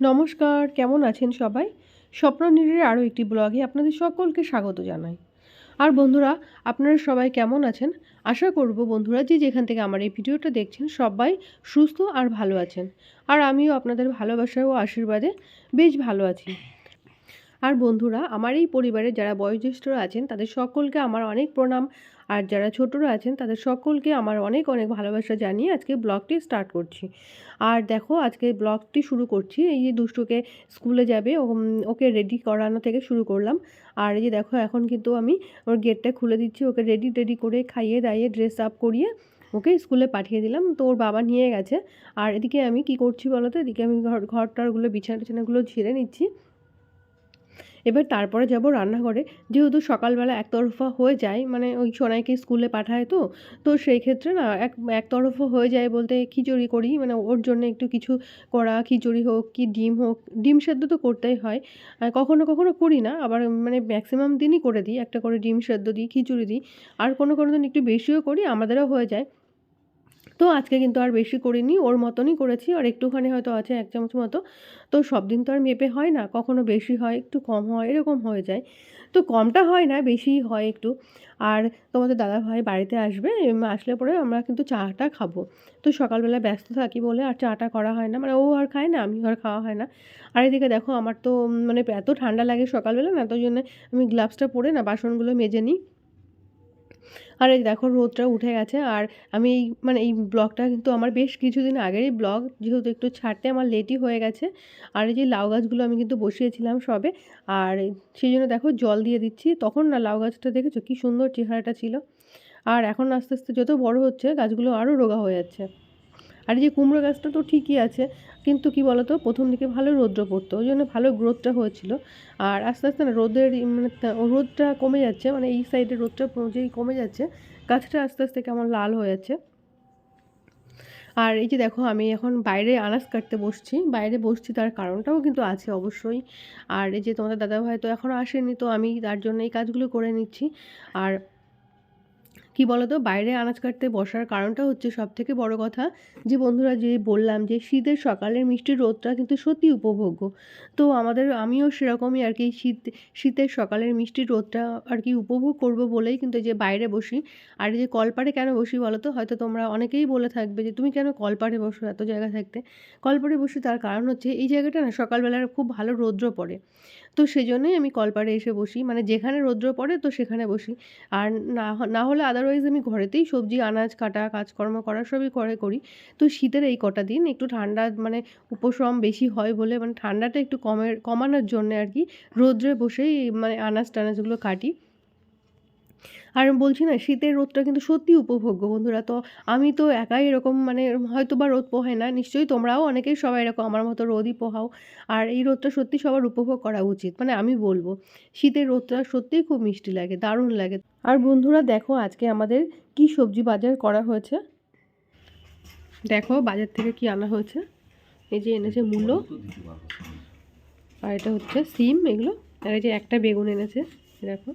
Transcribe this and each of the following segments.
নমস্কার, কেমন আছেন সবাই? স্বপ্ননীরের আরও একটি ব্লগে আপনাদের সকলকে স্বাগত জানাই। আর বন্ধুরা, আপনারা সবাই কেমন আছেন? আশা করব বন্ধুরা যে যেখান থেকে আমার এই ভিডিওটা দেখছেন সবাই সুস্থ আর ভালো আছেন। আর আমিও আপনাদের ভালোবাসা ও আশীর্বাদে বেশ ভালো আছি। আর বন্ধুরা, আমার এই পরিবারে যারা বয়োজ্যেষ্ঠরা আছেন, তাদের সকলকে আমার অনেক প্রণাম আর যারা ছোটরা আছেন, তাদের সকলকে আমার অনেক অনেক ভালোবাসা জানিয়ে আজকে ব্লগটি স্টার্ট করছি। আর দেখো, আজকে ব্লগটি শুরু করছি। এই যে দুষ্টুকে স্কুলে যাবে ওকে রেডি করানো থেকে শুরু করলাম। আর এই যে দেখো, এখন কিন্তু আমি ওর গেটটা খুলে দিচ্ছি। ওকে রেডি টেডি করে খাইয়ে দাইয়ে ড্রেস আপ করিয়ে ওকে স্কুলে পাঠিয়ে দিলাম। তো ওর বাবা নিয়ে গেছে। আর এদিকে আমি কি করছি বলো তো? এদিকে আমি ঘর, ঘরটারগুলো বিছানা টিছানাগুলো ঝেড়ে নিচ্ছি। এবার তারপরে যাব রান্নাঘরে। যেহেতু সকালবেলা একতরফা হয়ে যায় মানে ওই সোনাইকে স্কুলে পাঠায় তো তো সেই ক্ষেত্রে না এক, একতরফা হয়ে যায় বলতে খিচুড়ি করি। মানে ওর জন্য একটু কিছু করা খিচুড়ি হোক কি ডিম হোক, ডিম সেদ্ধ তো করতেই হয়। কখনো কখনো করি না, আবার মানে ম্যাক্সিমাম দিনই করে দিই। একটা করে ডিম সেদ্ধ দিই, খিচুড়ি দিই। আর কোনো কোনো দিন একটু বেশিও করি, আমাদেরও হয়ে যায়। তো আজকে কিন্তু আর বেশি করিনি, ওর মতনই করেছি। আর একটুখানি হয়তো আছে এক চামচ মতো। তো সব দিন তো আর মেপে হয় না, কখনো বেশি হয়, একটু কম হয়, এরকম হয়ে যায়। তো কমটা হয় না, বেশিই হয় একটু। আর তোমাদের দাদা ভাই বাড়িতে আসবে আসলে পরে আমরা কিন্তু চাটা খাব। তো সকালবেলা ব্যস্ত থাকি বলে আর চাটা করা হয় না মানে ও আর খায় না, আমি আর খাওয়া হয় না। আর এদিকে দেখো আমার তো মানে এত ঠান্ডা লাগে সকালবেলা না, তো জন্য আমি গ্লাভসটা পরে না বাসনগুলো মেজে নিই। আর এই দেখো রোদটা উঠে গেছে আর আমি এই মানে এই ব্লগটা কিন্তু আমার বেশ কিছুদিন আগেরই ব্লগ, যেহেতু একটু ছাড়তে আমার লেটই হয়ে গেছে। আর এই যে লাউ গাছগুলো আমি কিন্তু বসিয়েছিলাম সবে, আর সেই জন্য দেখো জল দিয়ে দিচ্ছি। তখন না লাউ গাছটা দেখেছ কী সুন্দর চেহারাটা ছিল। আর এখন আস্তে আস্তে যত বড় হচ্ছে গাছগুলো আরও রোগা হয়ে যাচ্ছে। আর যে কুমড়ো গাছটা তো ঠিকই আছে, কিন্তু কি বলতো, প্রথম দিকে ভালো রৌদ্র পড়তো, ওই জন্য ভালো গ্রোথটা হয়েছিল। আর আস্তে আস্তে না রোদের মানে রোদটা কমে যাচ্ছে মানে এই সাইডে রোদটা যেই কমে যাচ্ছে, গাছটা আস্তে আস্তে কেমন লাল হয়ে যাচ্ছে। আর এই যে দেখো, আমি এখন বাইরে আনাজ কাটতে বসছি, বাইরে বসছি তার কারণটাও কিন্তু আছে অবশ্যই। আর এই যে তোমাদের দাদাভাই তো এখনও আসেনি, তো আমি তার জন্য এই কাজগুলো করে নিচ্ছি। আর কি বলতো? বাইরে আনাজ কাটতে বসার কারণটা হচ্ছে সব থেকে বড় কথা যে, বন্ধুরা যে বললাম যে, শীতের সকালের মিষ্টি রোদটা কিন্তু সত্যি উপভোগ্য। তো আমাদের, আমিও সেরকমই আর কি শীত, শীতের সকালের মিষ্টি রোদটা আর কি উপভোগ করব বলেই কিন্তু যে বাইরে বসি। আর যে কলপাড়ে কেন বসি বলো তো হয়তো তোমরা অনেকেই বলে থাকবে যে, তুমি কেন কলপাড়ে বসো এত জায়গা থাকতে? কলপাড়ে বসি তার কারণ হচ্ছে এই জায়গাটা না সকালবেলার খুব ভালো রৌদ্র পড়ে। তো সেই জন্যই আমি কলপাড়ে এসে বসি। মানে যেখানে রৌদ্র পড়ে তো সেখানে বসি। আর না না হলে আদারওয়াইজ আমি ঘরেতেই সবজি, আনাজ, কাটা, কাজকর্ম করা সবই করে করি। তো শীতের এই কটা দিন একটু ঠান্ডা মানে উপশ্রম বেশি হয় বলে মানে ঠান্ডাটা একটু কমের কমানোর জন্য আর কি রৌদ্রে বসেই মানে আনাজ টানাজগুলো কাটি। আর বলছি না, শীতের রোদটা কিন্তু সত্যি উপভোগ্য বন্ধুরা। তো আমি তো একাই এরকম মানে হয়তো বা রোদ পোহাই না, নিশ্চয়ই তোমরাও অনেকেই সবাই এরকম আমার মতো রোদই পোহাও। আর এই রোদটা সত্যি সবার উপভোগ করা উচিত মানে আমি বলব, শীতের রোদটা সত্যিই খুব মিষ্টি লাগে, দারুণ লাগে। আর বন্ধুরা দেখো আজকে আমাদের কি সবজি বাজার করা হয়েছে? দেখো বাজার থেকে কি আনা হয়েছে? এই যে এনেছে মূলো, আর এটা হচ্ছে সিম এগুলো, আর এই যে একটা বেগুন এনেছে, দেখো।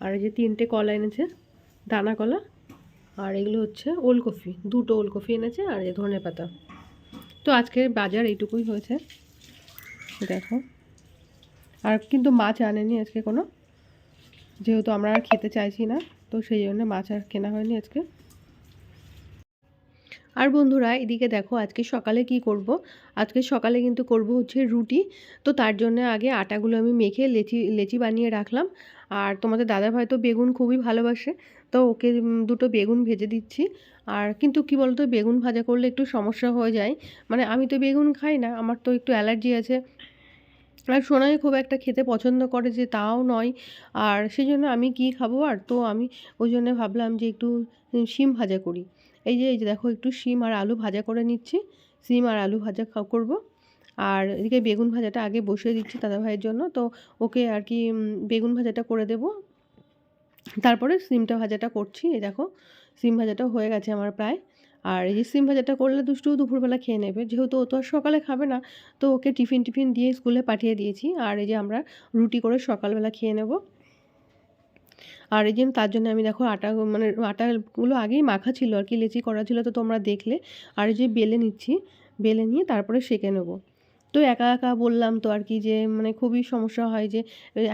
আর এই যে তিনটে কলা এনেছে, দানা কলা, আর এগুলো হচ্ছে ওলকফি, দুটো ওলকফি এনেছে আর এই ধনে পাতা। তো আজকের বাজার এইটুকুই হয়েছে, দেখো। আর কিন্তু মাছ আনেনি আজকে কোনো, যেহেতু আমরা আর খেতে চাইছি না, তো সেই জন্য মাছ আর কেনা হয়নি আজকে। আর বন্ধুরা, এদিকে দেখো আজকে সকালে কি করব? আজকে সকালে কিন্তু করব হচ্ছে রুটি, তো তার জন্য আগে আটাগুলো আমি মেখে লেচি লেচি বানিয়ে রাখলাম। আর তোমাদের দাদা ভাই তো বেগুন খুবই ভালোবাসে, তো ওকে দুটো বেগুন ভেজে দিচ্ছি। আর কিন্তু কি বলতো, বেগুন ভাজা করলে একটু সমস্যা হয়ে যায়। মানে আমি তো বেগুন খাই না, আমার তো একটু অ্যালার্জি আছে। আর সোনাই খুব একটা খেতে পছন্দ করে যে তাও নয়। আর সেই জন্য আমি কি খাব আর? তো আমি ওই জন্য ভাবলাম যে একটু শিম ভাজা করি। এই যে এই যে দেখো, একটু শিম আর আলু ভাজা করে নিচ্ছি। শিম আর আলু ভাজা করব। আর এদিকে বেগুন ভাজাটা আগে বসিয়ে দিচ্ছি দাদা ভাইয়ের জন্য। তো ওকে আর কি বেগুন ভাজাটা করে দেব। তারপরে সিমটা ভাজাটা করছি, এই দেখো, সিম ভাজাটা হয়ে গেছে আমার প্রায়। আর এই যে সিম ভাজাটা করলে দুষ্টু দুপুরবেলা খেয়ে নেবে, যেহেতু ও তো আর সকালে খাবে না, তো ওকে টিফিন টিফিন দিয়ে স্কুলে পাঠিয়ে দিয়েছি। আর এই যে আমরা রুটি করে সকালবেলা খেয়ে নেব। আর এই যে তার জন্য আমি দেখো আটা মানে আটাগুলো আগেই মাখা ছিল আর কি, লেচি করা ছিল, তো তোমরা দেখলে। আর এই যে বেলে নিচ্ছি, বেলে নিয়ে তারপরে সেঁকে নেব। তো একা একা বললাম তো আর কি যে মানে খুবই সমস্যা হয় যে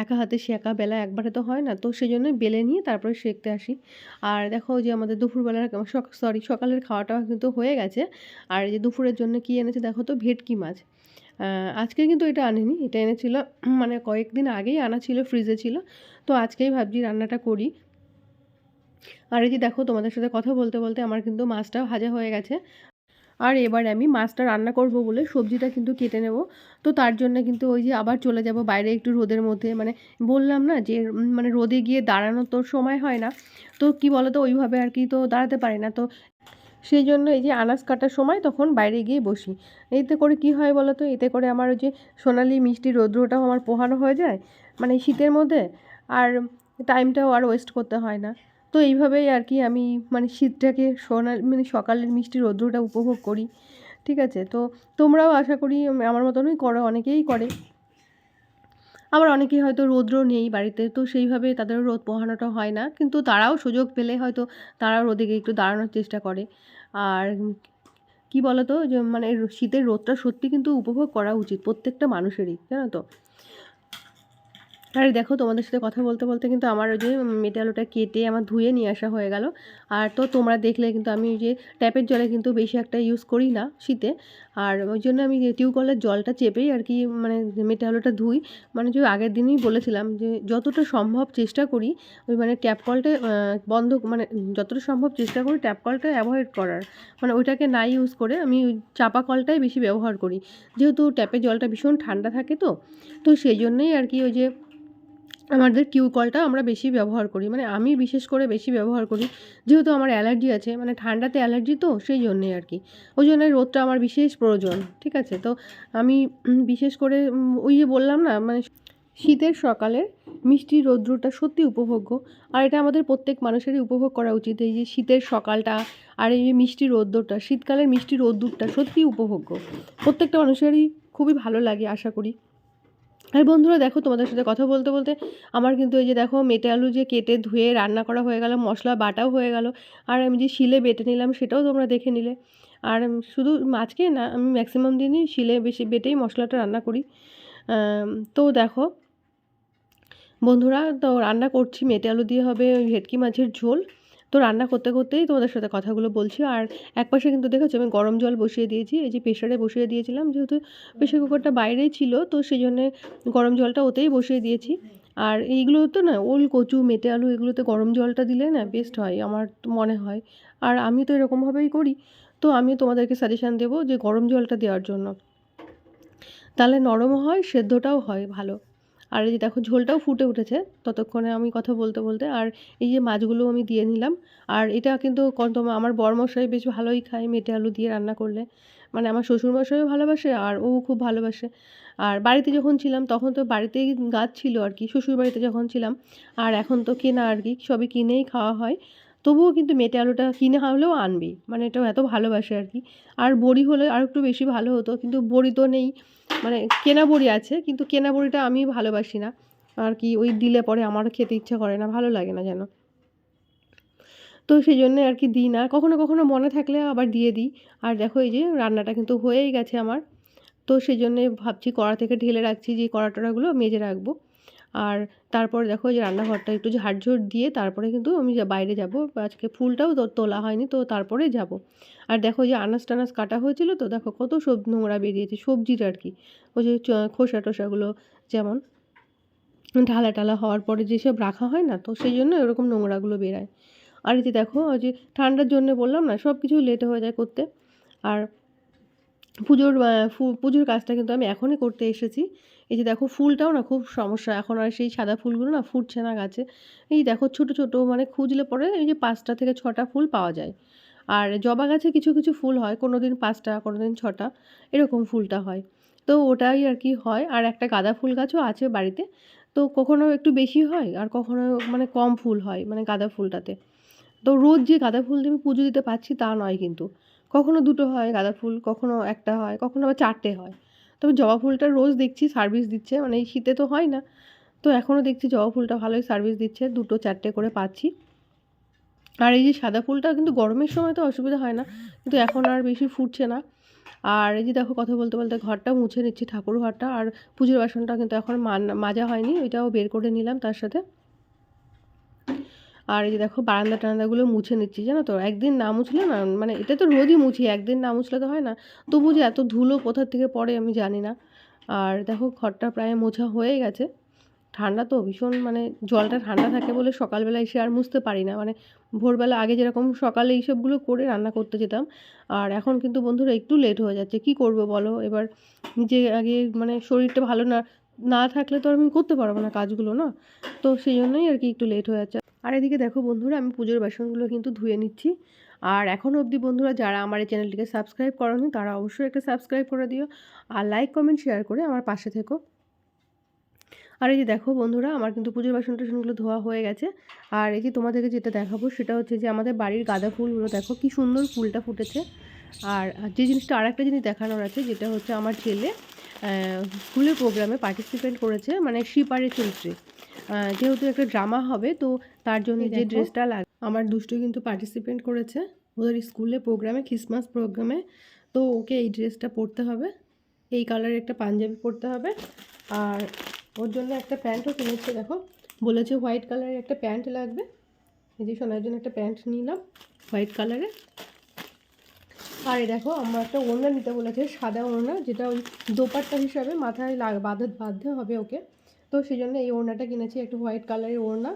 একা হাতে শেখা বেলা একবারে তো হয় না। তো সেই জন্য বেলে নিয়ে তারপরে শেখতে আসি। আর দেখো যে, আমাদের দুপুরবেলার সরি সকালের খাওয়াটা কিন্তু হয়ে গেছে। আর যে দুপুরের জন্য কী এনেছে দেখো তো, ভেটকি মাছ। আজকে কিন্তু এটা আনেনি। এটা এনেছিল মানে কয়েকদিন আগেই আনা ছিল ফ্রিজে ছিল। তো আজকেই ভাবছি রান্নাটা করি। আর এই যে দেখো তোমাদের সাথে কথা বলতে বলতে আমার কিন্তু মাছটা ভাজা হয়ে গেছে। আর এবার আমি মাছটা রান্না করব বলে সবজিটা কিন্তু কেটে নেব। তো তার জন্য কিন্তু ওই যে আবার চলে যাব বাইরে একটু রোদের মধ্যে। মানে বললাম না যে মানে রোদে গিয়ে দাঁড়ানোর তোর সময় হয় না। তো কি বলো তো ওইভাবে আর কি তো দাঁড়াতে পারি না। তো সেই জন্য এই যে আনাজ কাটার সময় তখন বাইরে গিয়ে বসি। এতে করে কি হয় বলো তো এতে করে আমার ওই যে সোনালি মিষ্টি রৌদ্রটাও আমার পোহানো হয়ে যায় মানে শীতের মধ্যে। আর টাইমটাও আর ওয়েস্ট করতে হয় না। তো এইভাবেই আর কি আমি মানে শীতটাকে সোনাল মানে সকালের মিষ্টি রৌদ্রটা উপভোগ করি, ঠিক আছে? তো তোমরাও আশা করি আমার মতনই করো, অনেকেই করে। আবার অনেকেই হয়তো রৌদ্র নেই বাড়িতে, তো সেইভাবে তাদের রোদ পোহানোটা হয় না, কিন্তু তারাও সুযোগ পেলে হয়তো তারাও রোদে গিয়ে একটু দাঁড়ানোর চেষ্টা করে। আর কি বলতো যে মানে শীতের রোদটা সত্যি কিন্তু উপভোগ করা উচিত প্রত্যেকটা মানুষেরই, জানো তো? আর দেখো, তোমাদের সাথে কথা বলতে বলতে কিন্তু আমার ওই যে মেটে আলুটা কেটে আমার ধুয়ে নিয়ে আসা হয়ে গেল। আর তো তোমরা দেখলে কিন্তু আমি ওই যে ট্যাপের জলে কিন্তু বেশি একটা ইউজ করি না শীতে। আর ওই জন্য আমি টিউবওয়েলের জলটা চেপেই আর কি মানে মেটে আলুটা ধুই। মানে যে আগের দিনই বলেছিলাম যে যতটা সম্ভব চেষ্টা করি, ওই মানে ট্যাপ কলটা বন্ধ মানে যতটা সম্ভব চেষ্টা করি ট্যাপ কলটা অ্যাভয়েড করার। মানে ওইটাকে না ইউজ করে আমি চাপা কলটাই বেশি ব্যবহার করি। যেহেতু ট্যাপের জলটা ভীষণ ঠান্ডা থাকে তো তো সেই জন্যই আর কি ওই যে আমাদের টিউ কলটা আমরা বেশি ব্যবহার করি। মানে আমি বিশেষ করে বেশি ব্যবহার করি। যেহেতু আমার অ্যালার্জি আছে মানে ঠান্ডাতে অ্যালার্জি তো, সেই জন্যেই আর কি। ওই জন্য রোদটা আমার বিশেষ প্রয়োজন, ঠিক আছে? তো আমি বিশেষ করে ওই যে বললাম না মানে শীতের সকালে মিষ্টি রৌদ্রটা সত্যি উপভোগ্য। আর এটা আমাদের প্রত্যেক মানুষেরই উপভোগ করা উচিত। এই যে শীতের সকালটা আর এই যে মিষ্টি রৌদ্রটা শীতকালের মিষ্টি রৌদ্রটা সত্যিই উপভোগ্য। প্রত্যেকটা মানুষেরই খুবই ভালো লাগে, আশা করি। আর বন্ধুরা দেখো, তোমাদের সাথে কথা বলতে বলতে আমার কিন্তু এই যে দেখো, মেটে আলু যে কেটে ধুয়ে রান্না করা হয়ে গেল, মশলা বাটাও হয়ে গেল, আর আমি যে শিলে বেটে নিলাম সেটাও তোমরা দেখে নিলে। আর শুধু মাছকে না, আমি ম্যাক্সিমাম দিনই শিলে বেশি বেটেই মশলাটা রান্না করি। তো দেখো, বন্ধুরা তো রান্না করছি, মেটে আলু দিয়ে হবে ভেটকি মাছের ঝোল। তো রান্না করতে করতেই তোমাদের সাথে কথাগুলো বলছি। আর এক পাশে কিন্তু দেখেছ আমি গরম জল বসিয়ে দিয়েছি, এই যে প্রেশারে বসিয়ে দিয়েছিলাম যেহেতু প্রেশার কুকারটা বাইরেই ছিল, তো সেই জন্যে গরম জলটা ওতেই বসিয়ে দিয়েছি। আর এইগুলো তো না ওল, কচু, মেটে আলু এগুলোতে গরম জলটা দিলে না বেস্ট হয়, আমার মনে হয়। আর আমি তো এরকমভাবেই করি, তো আমি তোমাদেরকে সাজেশান দেবো যে গরম জলটা দেওয়ার জন্য। তাহলে নরমও হয়, সেদ্ধটাও হয় ভালো। আর এই যে দেখো, ঝোলটাও ফুটে উঠেছে ততক্ষণে আমি কথা বলতে বলতে। আর এই যে মাছগুলো আমি দিয়ে নিলাম। আর এটা কিন্তু আমার বরমশাই বেশ ভালোই খায় মেটে আলু দিয়ে রান্না করলে। মানে আমার শ্বশুরমশাইও ভালোবাসে আর ও খুব ভালোবাসে। আর বাড়িতে যখন ছিলাম তখন তো বাড়িতেই গাছ ছিল আর কি শ্বশুর বাড়িতে যখন ছিলাম। আর এখন তো কেনা আর কি, সবই কিনেই খাওয়া হয়। তবুও কিন্তু মেটে আলুটা কিনে হলেও আনবি মানে এটাও এত ভালোবাসে আর কি। আর বড়ি হলে আর একটু বেশি ভালো হতো, কিন্তু বড়ি তো নেই। মানে কেনা বড়ি আছে, কিন্তু কেনা বড়িটা আমি ভালোবাসি না। আর কি ওই দিলে পরে আমার খেতে ইচ্ছা করে না, ভালো লাগে না যেন। তো সেই জন্য আর কি দিই না। কখনো কখনো মনে থাকলে আবার দিয়ে দিই। আর দেখো এই যে রান্নাটা কিন্তু হয়েই গেছে আমার। তো সেই জন্যে ভাবছি কড়া থেকে ঢেলে রাখছি, যে কড়া টড়াগুলো মেজে রাখব। আর তারপরে দেখো যে রান্নাঘরটা একটু ঝাড়ঝোড় দিয়ে তারপরে কিন্তু আমি বাইরে যাব। আজকে ফুলটাও তোলা হয়নি, তো তারপরে যাব। আর দেখো যে আনাজ টানাজ কাটা হয়েছিল তো দেখো কত সব নোংরা বেরিয়েছে, সবজির আর কি। ওই যে খোসা টোসাগুলো যেমন ঢালা টালা হওয়ার পরে যেসব রাখা হয় না, তো সেই জন্য এরকম নোংরাগুলো বেরায়। আর এই যে দেখো, ওই যে ঠান্ডার জন্য বললাম না, সব কিছু লেট হয়ে যায় করতে। আর পুজোর পুজোর কাজটা কিন্তু আমি এখনই করতে এসেছি। এই যে দেখো ফুলটাও না খুব সমস্যা। এখন আর সেই সাদা ফুলগুলো না ফুটছে না গাছে। এই দেখো ছোট ছোট মানে খুঁজলে পরে এই যে পাঁচটা থেকে ছটা ফুল পাওয়া যায়। আর জবা গাছে কিছু কিছু ফুল হয় কোনো দিন পাঁচটা কোনো দিন ছটা, এরকম ফুলটা হয়। তো ওটাই আর কি হয়। আর একটা গাঁদা ফুল গাছও আছে বাড়িতে। তো কখনো একটু বেশি হয় আর কখনো মানে কম ফুল হয় মানে গাঁদা ফুলটাতে। তো রোজ যে গাঁদা ফুল দিয়ে আমি পুজো দিতে পারছি তা নয় কিন্তু। কখনো দুটো হয় গাঁদা ফুল, কখনো একটা হয়, কখনো আবার চারটে হয়। তবে জবা ফুলটা রোজ দেখছি সার্ভিস দিচ্ছে মানে এই শীতে তো হয় না। তো এখনও দেখছি জবা ফুলটা ভালোই সার্ভিস দিচ্ছে, দুটো চারটে করে পাচ্ছি। আর এই যে সাদা ফুলটা কিন্তু গরমের সময় তো অসুবিধা হয় না, কিন্তু এখন আর বেশি ফুটছে না। আর এই যে দেখো কথা বলতে বলতে ঘরটা মুছে নিচ্ছি, ঠাকুর ঘরটা। আর পুজোর বাসনটা কিন্তু এখন মাজা হয়নি, ওইটাও বের করে নিলাম তার সাথে। আর এই যে দেখো বারান্দা টারান্দাগুলো মুছে নিচ্ছি, জানো তো? একদিন না মুছলে না মানে এটা তো রোজই মুছি, একদিন না মুছলে তো হয় না। তবু যে এত ধুলো কোথার থেকে পড়ে আমি জানি না। আর দেখো ঘরটা প্রায় মোছা হয়ে গেছে। ঠান্ডা তো ভীষণ মানে জলটা ঠান্ডা থাকে বলে সকালবেলা এসে আর মুছতে পারি না। মানে ভোরবেলা আগে যেরকম সকালে এইসবগুলো করে রান্না করতে যেতাম, আর এখন কিন্তু বন্ধুরা একটু লেট হয়ে যাচ্ছে। কি করব বলো? এবার নিজে আগে মানে শরীরটা ভালো না না থাকলে তো আর আমি করতে পারব না কাজগুলো, না? তো সেই জন্যই আর কি একটু লেট হয়ে যাচ্ছে। আর এদিকে দেখো বন্ধুরা, আমি পুজোর বাসনগুলো কিন্তু ধুয়ে নিচ্ছি। আর এখনও অবধি বন্ধুরা, যারা আমার এই চ্যানেলটিকে সাবস্ক্রাইব করনি, তারা অবশ্যই একটা সাবস্ক্রাইব করে দিও। আর লাইক, কমেন্ট, শেয়ার করে আমার পাশে থেকো। আর এই যে দেখো বন্ধুরা, আমার কিন্তু পুজোর বাসন টাসনগুলো ধোয়া হয়ে গেছে। আর এই যে তোমাদেরকে যেটা দেখাবো, সেটা হচ্ছে যে আমাদের বাড়ির গাঁদা ফুলগুলো দেখো, কি সুন্দর ফুলটা ফুটেছে। আর যে জিনিসটা আর একটা জিনিস দেখানোর আছে, যেটা হচ্ছে আমার ছেলে স্কুলের প্রোগ্রামে পার্টিসিপেট করেছে মানে শিপারের চরিত্রে। যেহেতু একটা ড্রামা হবে তো তার জন্য যে ড্রেসটা লাগ আমার দুষ্টু কিন্তু পার্টিসিপেট করেছে ওদের স্কুলে প্রোগ্রামে খ্রিসমাস প্রোগ্রামে তো ওকে এই ড্রেসটা পরতে হবে। এই কালারের একটা পাঞ্জাবি পরতে হবে। আর ওর জন্য একটা প্যান্টও কিনেছে দেখো। বলেছে হোয়াইট কালারের একটা প্যান্ট লাগবে। এই যে সোনার জন্য একটা প্যান্ট নিলাম হোয়াইট কালারের আর এই দেখো আমার একটা ওড়না নিতে বলেছে সাদা ওড়না যেটা ওই দোপাট্টা হিসাবে মাথায় লাগ বাঁধে বাঁধতে হবে ওকে। তো সেই জন্য এই ওড়নাটা কিনেছি একটু হোয়াইট কালারের ওড়না।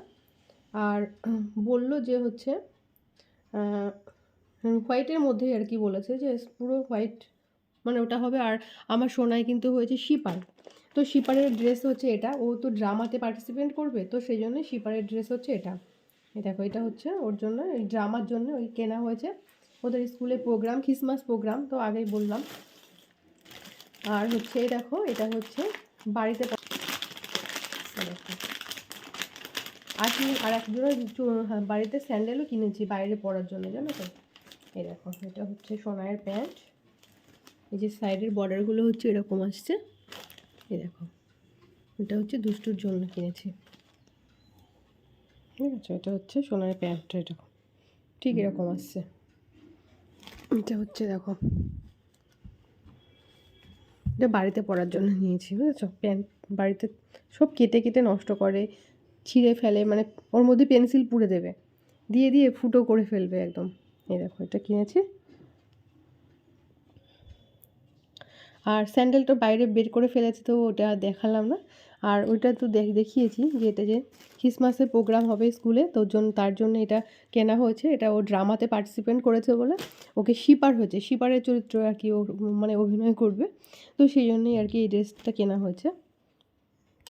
আর বলল যে হচ্ছে হোয়াইটের মধ্যেই আর কি বলেছে যে পুরো হোয়াইট মানে ওটা হবে। আর আমার সোনায় কিন্তু হয়েছে শিপার। তো শিপারের ড্রেস হচ্ছে এটা। ও তো ড্রামাতে পার্টিসিপেট করবে, তো সেই জন্য শিপারের ড্রেস হচ্ছে এটা। দেখো, এটা হচ্ছে ওর জন্য, এই ড্রামার জন্য ওই কেনা হয়েছে। ওদের স্কুলে প্রোগ্রাম, খ্রিসমাস প্রোগ্রাম, তো আগেই বললাম। আর হচ্ছে এই দেখো, এটা হচ্ছে বাড়িতে আর কি আর এক হ্যাঁ, বাড়িতে স্যান্ডেলও কিনেছি বাইরে পরার জন্য জানো তো? এই দেখো এটা হচ্ছে সোনায়ের প্যান্ট। এই যে সাইডের বর্ডারগুলো হচ্ছে এরকম আসছে। এই দেখো এটা হচ্ছে দুষ্টুর জন্য কিনেছি। ঠিক আছে এটা হচ্ছে সোনার প্যান্টটা এটা ঠিক এরকম আসছে। এটা হচ্ছে দেখো এটা বাড়িতে পরার জন্য নিয়েছি বুঝেছ? প্যান্ট বাড়িতে সব কেটে কেটে নষ্ট করে, ছিঁড়ে ফেলে মানে ওর মধ্যে পেন্সিল পুড়ে দেবে। দিয়ে দিয়ে ফুটো করে ফেলবে একদম। এই দেখো, এটা কিনেছি। আর স্যান্ডেলটা বাইরে বের করে ফেলেছে তো ওটা দেখালাম না। আর ওইটা তো দেখ, দেখিয়েছি যে এটা যে খ্রিসমাসের প্রোগ্রাম হবে স্কুলে, তো জন্য, তার জন্য এটা কেনা হয়েছে। এটা ও ড্রামাতে পার্টিসিপেট করেছে বলে। ওকে শিপার হয়েছে, শিপারের চরিত্র আর কি ও মানে অভিনয় করবে। তো সেই জন্যই আর কি এই ড্রেসটা কেনা হয়েছে।